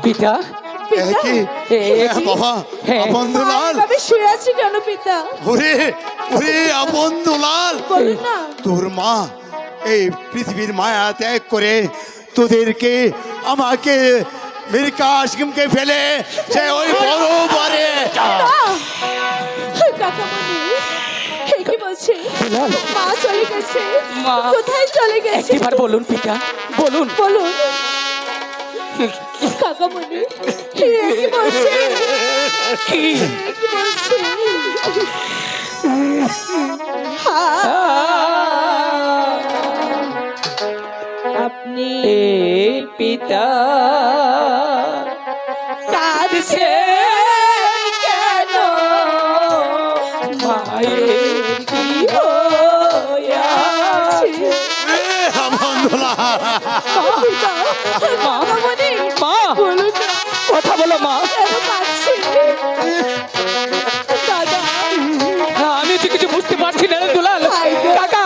পিতা? পিতা? কি? বাবা আপন তোর মা এই পৃথিবীর মায়া ত্যাগ করে তোদেরকে আমাকে মির্কা আশকিমকে ফেলে সে ওই বড় পারে কাকামণি কি বলছে? দুলাল। মা চলে গেছে। মা। কোথায় চলে গেছে? একটিবার বলুন পিতা। বলুন। বলুন। কাকামণি কি বলছে? কি হে কি? আপনি পিতা কাঁদছে কেন? মায়ের কি কথা বলো মা। আমি তো কিছু বুঝতে পারছি না দুলাল। কাকা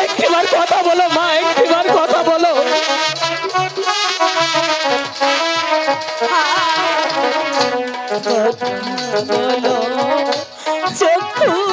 একটিবার কথা বলো মা একটিবার কথা বলো চক্ষু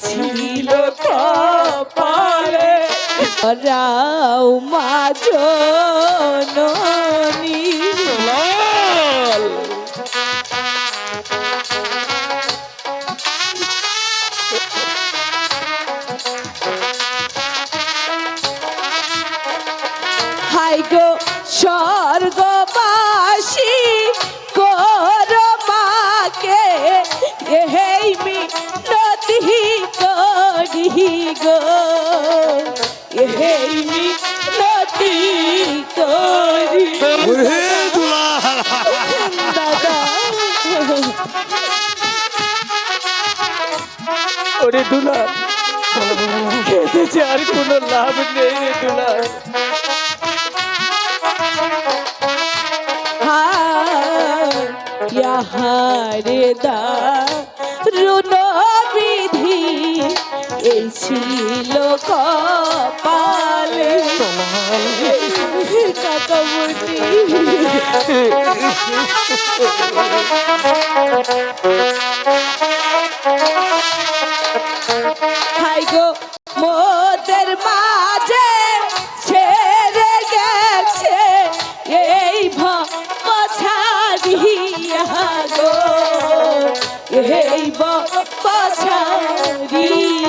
ছিল কপালে রাও মা জননী হাই গো স্বর্গবাসী কর মাকে এই মিনতি করি গো। এই মিনতি করি ওরে দুলাল দাদা ওরে দুলা খেতেছে আর কোনো লাভ নেই রে দুলা। হারে দা রুন বিধি এই ছিল কপালে। কাকামুটি হাই গো। গো এই ভাষারিয়া